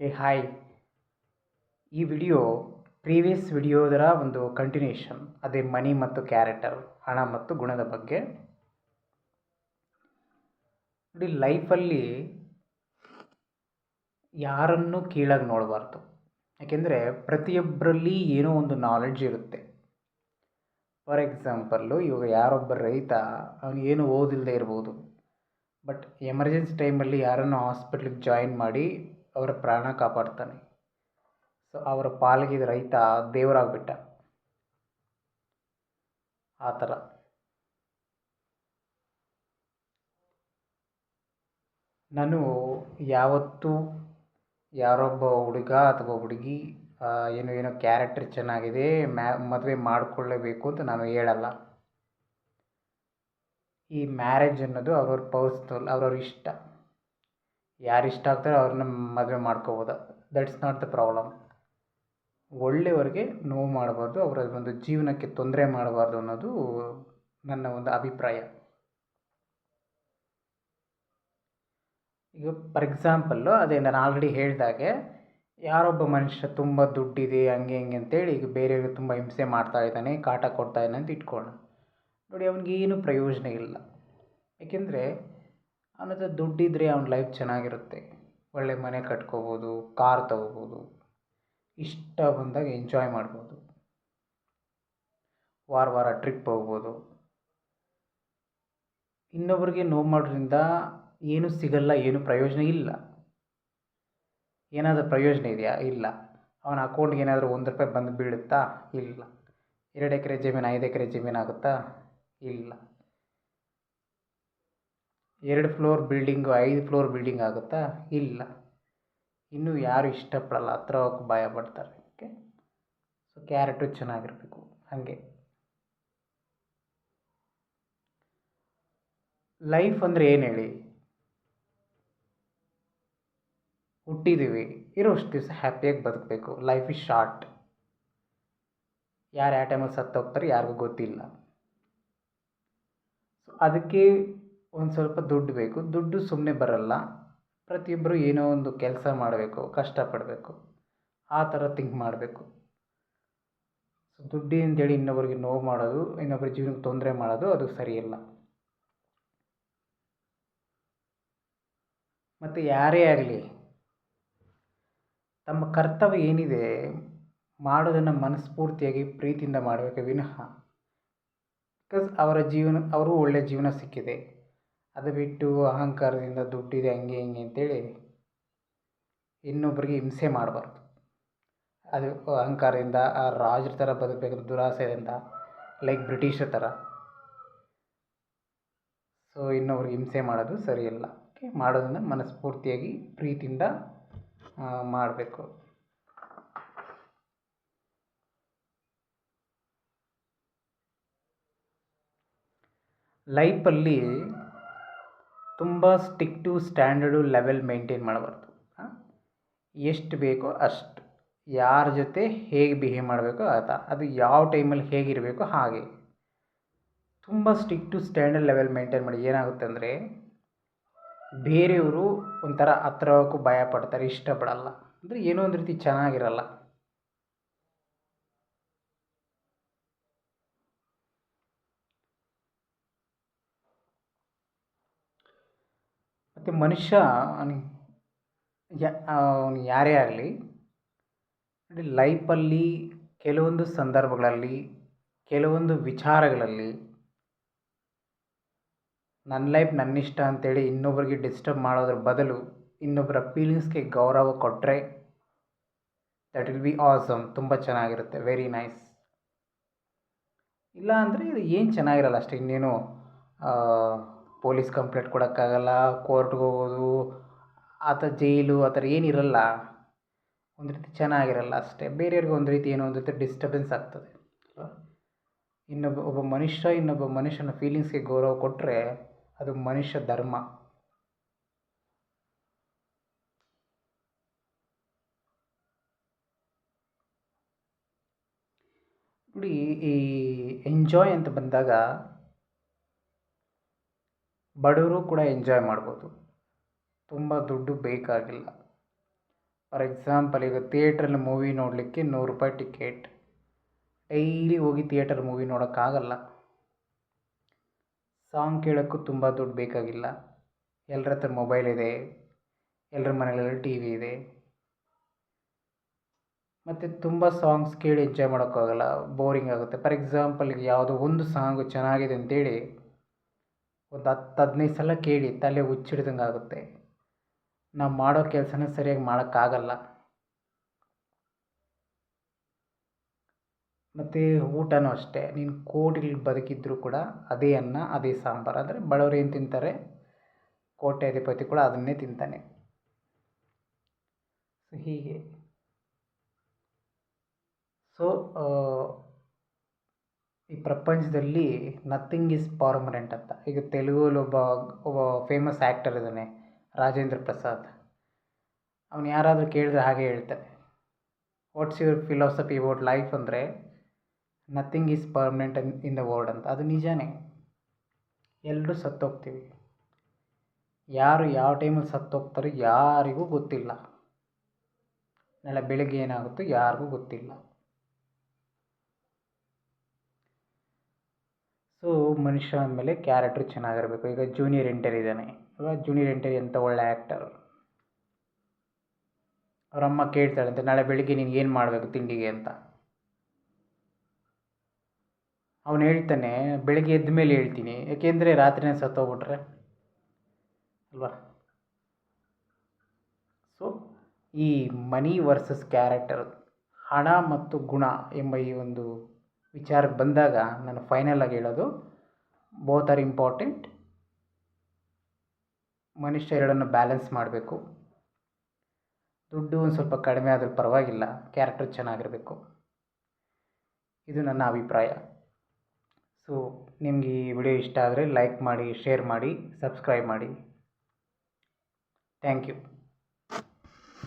ಹೇ hi ಈ video previous ವಿಡಿಯೋದರ ಒಂದು ಕಂಟಿನ್ಯೂಷನ್ ಅದೇ ಮನಿ ಮತ್ತು ಕ್ಯಾರೆಕ್ಟರ್ ಹಣ ಮತ್ತು ಗುಣದ ಬಗ್ಗೆ. ನೋಡಿ ಲೈಫಲ್ಲಿ ಯಾರನ್ನು ಕೀಳಾಗಿ ನೋಡಬಾರ್ದು. ಯಾಕೆಂದರೆ ಪ್ರತಿಯೊಬ್ಬರಲ್ಲಿ ಏನೋ ಒಂದು ನಾಲೆಡ್ಜ್ ಇರುತ್ತೆ. ಫಾರ್ ಎಕ್ಸಾಂಪಲ್ಲು ಇವಾಗ ಯಾರೊಬ್ಬ ರೈತ, ಅವನು ಏನು ಓದಿಲ್ಲದೆ ಇರ್ಬೋದು. ಬಟ್ ಎಮರ್ಜೆನ್ಸಿ ಟೈಮಲ್ಲಿ ಯಾರನ್ನು ಹಾಸ್ಪಿಟ್ಲಿಗೆ ಜಾಯಿನ್ ಮಾಡಿ ಅವರ ಪ್ರಾಣ ಕಾಪಾಡ್ತಾನೆ. ಸೊ ಅವರ ಪಾಲಿಗೆ ರೈತ ದೇವರಾಗ್ಬಿಟ್ಟ. ಆ ಥರ. ನಾನು ಯಾವತ್ತೂ ಯಾರೊಬ್ಬ ಹುಡುಗ ಅಥವಾ ಹುಡುಗಿ ಏನೋ ಏನೋ ಕ್ಯಾರೆಕ್ಟರ್ ಚೆನ್ನಾಗಿದೆ ಮ್ಯಾ ಮದುವೆ ಮಾಡಿಕೊಳ್ಳೇಬೇಕು ಅಂತ ನಾನು ಹೇಳಲ್ಲ. ಈ ಮ್ಯಾರೇಜ್ ಅನ್ನೋದು ಅವ್ರವ್ರ ಪರ್ಸ್ನಲ್ ಅವ್ರವ್ರ ಇಷ್ಟ. ಯಾರು ಇಷ್ಟ ಆಗ್ತಾರೋ ಅವ್ರನ್ನ ಮದುವೆ ಮಾಡ್ಕೋಬೋದು. ದಟ್ಸ್ ನಾಟ್ ದ ಪ್ರಾಬ್ಲಮ್ ಒಳ್ಳೆಯವ್ರಿಗೆ ನೋವು ಮಾಡಬಾರ್ದು, ಅವರ ಒಂದು ಜೀವನಕ್ಕೆ ತೊಂದರೆ ಮಾಡಬಾರ್ದು ಅನ್ನೋದು ನನ್ನ ಒಂದು ಅಭಿಪ್ರಾಯ. ಈಗ ಫಾರ್ ಎಕ್ಸಾಂಪಲ್ಲು ಅದೇ ನಾನು ಆಲ್ರೆಡಿ ಹೇಳಿದಾಗೆ, ಯಾರೊಬ್ಬ ಮನುಷ್ಯ ತುಂಬ ದುಡ್ಡಿದೆ, ಹಂಗೆ ಹಿಂಗೆ ಅಂತೇಳಿ ಈಗ ಬೇರೆಯವ್ರಿಗೆ ತುಂಬ ಹಿಂಸೆ ಮಾಡ್ತಾ ಇದ್ದಾನೆ, ಕಾಟ ಕೊಡ್ತಾ ಇದ್ದಾನೆ ಅಂತ ಇಟ್ಕೊಳ್ಳೋಣ. ನೋಡಿ, ಅವನಿಗೇನು ಪ್ರಯೋಜನ ಇಲ್ಲ. ಏಕೆಂದರೆ ಅವನ ಹತ್ರ ದುಡ್ಡಿದ್ದರೆ ಅವ್ನ ಲೈಫ್ ಚೆನ್ನಾಗಿರುತ್ತೆ. ಒಳ್ಳೆ ಮನೆ ಕಟ್ಕೋಬೋದು ಕಾರ್ ತೊಗೋಬೋದು, ಇಷ್ಟ ಬಂದಾಗ ಎಂಜಾಯ್ ಮಾಡ್ಬೋದು. ವಾರ ವಾರ ಟ್ರಿಪ್ ಹೋಗ್ಬೋದು. ಇನ್ನೊಬ್ರಿಗೆ ನೋವು ಮಾಡೋದ್ರಿಂದ ಏನೂ ಸಿಗಲ್ಲ, ಏನೂ ಪ್ರಯೋಜನ ಇಲ್ಲ. ಏನಾದರೂ ಪ್ರಯೋಜನ ಇದೆಯಾ? ಇಲ್ಲ. ಅವನ ಅಕೌಂಟ್ಗೆ ಏನಾದರೂ ಒಂದು ರೂಪಾಯಿ ಬಂದು ಬೀಳುತ್ತಾ? ಇಲ್ಲ. ಎರಡು ಎಕರೆ ಜಮೀನು, ಐದು ಎಕರೆ ಜಮೀನು ಆಗುತ್ತಾ? ಇಲ್ಲ. ಎರಡು ಫ್ಲೋರ್ ಬಿಲ್ಡಿಂಗು, ಐದು ಫ್ಲೋರ್ ಬಿಲ್ಡಿಂಗ್ ಆಗುತ್ತಾ? ಇಲ್ಲ. ಇನ್ನೂ ಯಾರು ಇಷ್ಟಪಡಲ್ಲ ಹತ್ರ ಹೋಗಕ್ಕೆ ಭಯ ಪಡ್ತಾರೆ ಓಕೆ? ಸೊ ಕ್ಯಾರೆಟು ಚೆನ್ನಾಗಿರಬೇಕು. ಹಾಗೆ. ಲೈಫ್ ಅಂದರೆ ಏನು ಹೇಳಿ? ಹುಟ್ಟಿದ್ದೀವಿ ಇರೋಷ್ಟು ದಿವಸ ಹ್ಯಾಪಿಯಾಗಿ ಬದುಕಬೇಕು. ಲೈಫ್ ಇಸ್ ಶಾರ್ಟ್ ಯಾರು ಯಾವ ಟೈಮಲ್ಲಿ ಸತ್ತೋಗ್ತಾರೆ, ಯಾರಿಗೂ ಗೊತ್ತಿಲ್ಲ. ಸೊ ಅದಕ್ಕೆ ಒಂದು ಸ್ವಲ್ಪ ದುಡ್ಡು ಬೇಕು. ದುಡ್ಡು ಸುಮ್ಮನೆ ಬರಲ್ಲ. ಪ್ರತಿಯೊಬ್ಬರು ಏನೋ ಒಂದು ಕೆಲಸ ಮಾಡಬೇಕು, ಕಷ್ಟಪಡಬೇಕು. ಆ ಥರ ಥಿಂಕ್ ಮಾಡಬೇಕು. ಸೊ ದುಡ್ಡು ಅಂತೇಳಿ ಇನ್ನೊಬ್ಬರಿಗೆ ನೋವು ಮಾಡೋದು ಇನ್ನೊಬ್ಬರ ಜೀವನಕ್ಕೆ ತೊಂದರೆ ಮಾಡೋದು ಅದು ಸರಿಯಲ್ಲ. ಮತ್ತು ಯಾರೇ ಆಗಲಿ, ತಮ್ಮ ಕರ್ತವ್ಯ ಏನಿದೆ, ಮಾಡೋದನ್ನು ಮನಸ್ಫೂರ್ತಿಯಾಗಿ ಪ್ರೀತಿಯಿಂದ ಮಾಡಬೇಕು ವಿನಃ. ಬಿಕಾಸ್ ಅವರ ಜೀವನ ಅವರು ಒಳ್ಳೆಯ ಜೀವನ ಸಿಕ್ಕಿದೆ. ಅದು ಬಿಟ್ಟು ಅಹಂಕಾರದಿಂದ ದುಡ್ಡಿದೆ ಹಂಗೆ ಹಿಂಗೆ ಅಂತೇಳಿ ಇನ್ನೊಬ್ಬರಿಗೆ ಹಿಂಸೆ ಮಾಡಬಾರ್ದು. ಅದು ಅಹಂಕಾರದಿಂದ, ಆ ರಾಜರ ಥರ ಬದುಕಬೇಕಂತ ದುರಾಸೆಯಿಂದ ಲೈಕ್ ಬ್ರಿಟಿಷರ ಥರ. ಸೊ ಇನ್ನೊಬ್ರಿಗೆ ಹಿಂಸೆ ಮಾಡೋದು ಸರಿಯಲ್ಲ. ಓಕೆ ಮಾಡೋದನ್ನು ಮನಸ್ಫೂರ್ತಿಯಾಗಿ ಪ್ರೀತಿಯಿಂದ ಮಾಡಬೇಕು. ಲೈಫಲ್ಲಿ ತುಂಬ stick to standard level maintain ಮಾಡಬಾರ್ದು. ಎಷ್ಟು ಬೇಕೋ ಅಷ್ಟು. ಯಾರ ಜೊತೆ ಹೇಗೆ ಬಿಹೇವ್ ಮಾಡಬೇಕೋ ಆತ ಅದು ಯಾವ ಟೈಮಲ್ಲಿ ಹೇಗಿರಬೇಕು ಹಾಗೆ ತುಂಬ stick to standard level maintain ಮಾಡಿ ಏನಾಗುತ್ತೆ ಅಂದರೆ, ಬೇರೆಯವರು ಒಂಥರ ಹತ್ರ ಹೋಗೋಕ್ಕೂ ಭಯ ಪಡ್ತಾರೆ, ಇಷ್ಟಪಡಲ್ಲ. ಅಂದರೆ ಏನೋ ಒಂದು ರೀತಿ ಚೆನ್ನಾಗಿರಲ್ಲ. ಮತ್ತು ಮನುಷ್ಯ ಅವನು ಯಾರೇ ಆಗಲಿ ಲೈಫಲ್ಲಿ ಕೆಲವೊಂದು ಸಂದರ್ಭಗಳಲ್ಲಿ, ಕೆಲವೊಂದು ವಿಚಾರಗಳಲ್ಲಿ ನನ್ನ ಲೈಫ್ ನನ್ನಿಷ್ಟ ಅಂತೇಳಿ ಇನ್ನೊಬ್ಬರಿಗೆ ಡಿಸ್ಟರ್ಬ್ ಮಾಡೋದ್ರ ಬದಲು ಇನ್ನೊಬ್ಬರ ಫೀಲಿಂಗ್ಸ್ಗೆ ಗೌರವ ಕೊಟ್ಟರೆ ದಟ್ ವಿಲ್ ಬಿ ಆಸಮ್ ತುಂಬ ಚೆನ್ನಾಗಿರುತ್ತೆ. ವೆರಿ ನೈಸ್ ಇಲ್ಲ ಅಂದರೆ ಇದು ಏನು ಚೆನ್ನಾಗಿರಲ್ಲ ಅಷ್ಟೇ. ಇನ್ನೇನು ಪೊಲೀಸ್ ಕಂಪ್ಲೇಂಟ್ ಕೊಡೋಕ್ಕಾಗಲ್ಲ, ಕೋರ್ಟ್ಗೆ ಹೋಗೋದು, ಆ ಥರ ಜೈಲು, ಆ ಥರ ಏನಿರಲ್ಲ ಒಂದು ರೀತಿ ಚೆನ್ನಾಗಿರಲ್ಲ ಅಷ್ಟೇ. ಬೇರೆಯವ್ರಿಗೆ ಒಂದು ರೀತಿ ಏನೋ ಒಂದು ರೀತಿ ಡಿಸ್ಟರ್ಬೆನ್ಸ್ ಆಗ್ತದೆ. ಇನ್ನೊಬ್ಬ, ಒಬ್ಬ ಮನುಷ್ಯ ಇನ್ನೊಬ್ಬ ಮನುಷ್ಯನ ಫೀಲಿಂಗ್ಸ್ಗೆ ಗೌರವ ಕೊಟ್ಟರೆ ಅದು ಮನುಷ್ಯ ಧರ್ಮ. ನೋಡಿ ಈ ಎಂಜಾಯ್ ಅಂತ ಬಂದಾಗ ಬಡವರು ಕೂಡ ಎಂಜಾಯ್ ಮಾಡ್ಬೋದು. ತುಂಬ ದುಡ್ಡು ಬೇಕಾಗಿಲ್ಲ. ಫಾರ್ ಎಕ್ಸಾಂಪಲ್ ಈಗ ಥಿಯೇಟ್ರಲ್ಲಿ ಮೂವಿ ನೋಡಲಿಕ್ಕೆ ನೂರು ರೂಪಾಯಿ ಟಿಕೆಟ್ ಡೈಲಿ ಹೋಗಿ ಥಿಯೇಟರ್ ಮೂವಿ ನೋಡೋಕ್ಕಾಗಲ್ಲ. ಸಾಂಗ್ ಕೇಳೋಕ್ಕೂ ತುಂಬ ದುಡ್ಡು ಬೇಕಾಗಿಲ್ಲ. ಎಲ್ಲರ ಹತ್ರ ಮೊಬೈಲ್ ಇದೆ. ಎಲ್ಲರ ಮನೆಗಳಲ್ಲಿ ಟಿ ವಿ ಇದೆ. ಮತ್ತು ತುಂಬ ಸಾಂಗ್ಸ್ ಕೇಳಿ ಎಂಜಾಯ್ ಮಾಡೋಕ್ಕಾಗಲ್ಲ. ಬೋರಿಂಗ್ ಆಗುತ್ತೆ. ಫಾರ್ ಎಕ್ಸಾಂಪಲ್ ಈಗ ಯಾವುದೋ ಒಂದು ಸಾಂಗ್ ಚೆನ್ನಾಗಿದೆ ಅಂತೇಳಿ. ಒಂದು ಹತ್ತು ಹದಿನೈದು ಸಲ ಕೇಳಿ ತಲೆ ಹುಚ್ಚಿಡ್ದಂಗೆ ಆಗುತ್ತೆ. ನಾವು ಮಾಡೋ ಕೆಲಸನ ಸರಿಯಾಗಿ ಮಾಡೋಕ್ಕಾಗಲ್ಲ. ಮತ್ತು ಊಟನೂ ಅಷ್ಟೇ, ನೀನು ಕೋಟಿಲಿ ಬದುಕಿದ್ರೂ ಕೂಡ ಅದೇ ಅನ್ನ, ಅದೇ ಸಾಂಬಾರು. ಅಂದರೆ ಬಡವ್ರು ಏನು ತಿಂತಾರೆ? ಕೋಟ್ಯಾಧಿಪತಿ ಕೂಡ ಅದನ್ನೇ ತಿಂತಾನೆ. ಸೊ ಹೀಗೆ. ಸೊ ಈ ಪ್ರಪಂಚದಲ್ಲಿ ನಥಿಂಗ್ ಈಸ್ ಪರ್ಮನೆಂಟ್ ಅಂತ. ಈಗ ತೆಲುಗಲ್ಲಿ ಒಬ್ಬ ಒಬ್ಬ ಫೇಮಸ್ ಆ್ಯಕ್ಟರ್ ಇದ್ದಾನೆ, ರಾಜೇಂದ್ರ ಪ್ರಸಾದ್. ಅವನು ಯಾರಾದರೂ ಕೇಳಿದ್ರೆ ಹಾಗೆ ಹೇಳ್ತಾನೆ. What's your philosophy about life ಅಂದರೆ nothing is permanent in in the world ಅಂತ. ಅದು ನಿಜಾನೇ. ಎಲ್ಲರೂ ಸತ್ತೋಗ್ತೀವಿ. ಯಾರು ಯಾವ ಟೈಮಲ್ಲಿ ಸತ್ತೋಗ್ತಾರೋ ಯಾರಿಗೂ ಗೊತ್ತಿಲ್ಲ. ನಾಳೆ ಬೆಳಗ್ಗೆ ಏನಾಗುತ್ತೋ ಯಾರಿಗೂ ಗೊತ್ತಿಲ್ಲ. ಸೊ ಮನುಷ್ಯ ಅಂದಮೇಲೆ ಕ್ಯಾರೆಕ್ಟ್ರ್ ಚೆನ್ನಾಗಿರಬೇಕು. ಈಗ ಜೂನಿಯರ್ ಎಂಟರ್ ಇದ್ದಾನೆ. ಅಲ್ವಾ? ಜೂನಿಯರ್ ಎನ್ ಟಿ ಆರ್ ಎಂಥ ಒಳ್ಳೆ ಆ್ಯಕ್ಟರ್ ಅವರಮ್ಮ ಅಮ್ಮ ಕೇಳ್ತಾಳಂತೆ ನಾಳೆ ಬೆಳಿಗ್ಗೆ ನೀನು ಏನು ಮಾಡಬೇಕು ತಿಂಡಿಗೆ ಅಂತ. ಅವನು ಹೇಳ್ತಾನೆ, ಬೆಳಿಗ್ಗೆ ಎದ್ದ ಮೇಲೆ ಹೇಳ್ತೀನಿ. ಯಾಕೆಂದರೆ ರಾತ್ರಿನೇ ಸತ್ತೋಗ್ಬಿಟ್ರೆ. ಅಲ್ವಾ? ಸೊ ಈ ಮನಿ ವರ್ಸಸ್ ಕ್ಯಾರೆಕ್ಟರ್ ಹಣ ಮತ್ತು ಗುಣ ಎಂಬ ಈ ಒಂದು ವಿಚಾರಕ್ಕೆ ಬಂದಾಗ ನಾನು ಫೈನಲ್ ಆಗಿ ಹೇಳೋದು ಬೋತ್ ಆರ್ ಇಂಪಾರ್ಟೆಂಟ್ ಮನುಷ್ಯ ಎರಡನ್ನು ಬ್ಯಾಲೆನ್ಸ್ ಮಾಡಬೇಕು. ದುಡ್ಡು ಒಂದು ಸ್ವಲ್ಪ ಕಡಿಮೆ ಆದರೂ ಪರವಾಗಿಲ್ಲ ಕ್ಯಾರೆಕ್ಟರ್ ಚೆನ್ನಾಗಿರಬೇಕು. ಇದು ನನ್ನ ಅಭಿಪ್ರಾಯ. ಸೊ ನಿಮಗೆ ಈ ವಿಡಿಯೋ ಇಷ್ಟ ಆದರೆ ಲೈಕ್ ಮಾಡಿ ಶೇರ್ ಮಾಡಿ ಸಬ್ಸ್ಕ್ರೈಬ್ ಮಾಡಿ. Thank you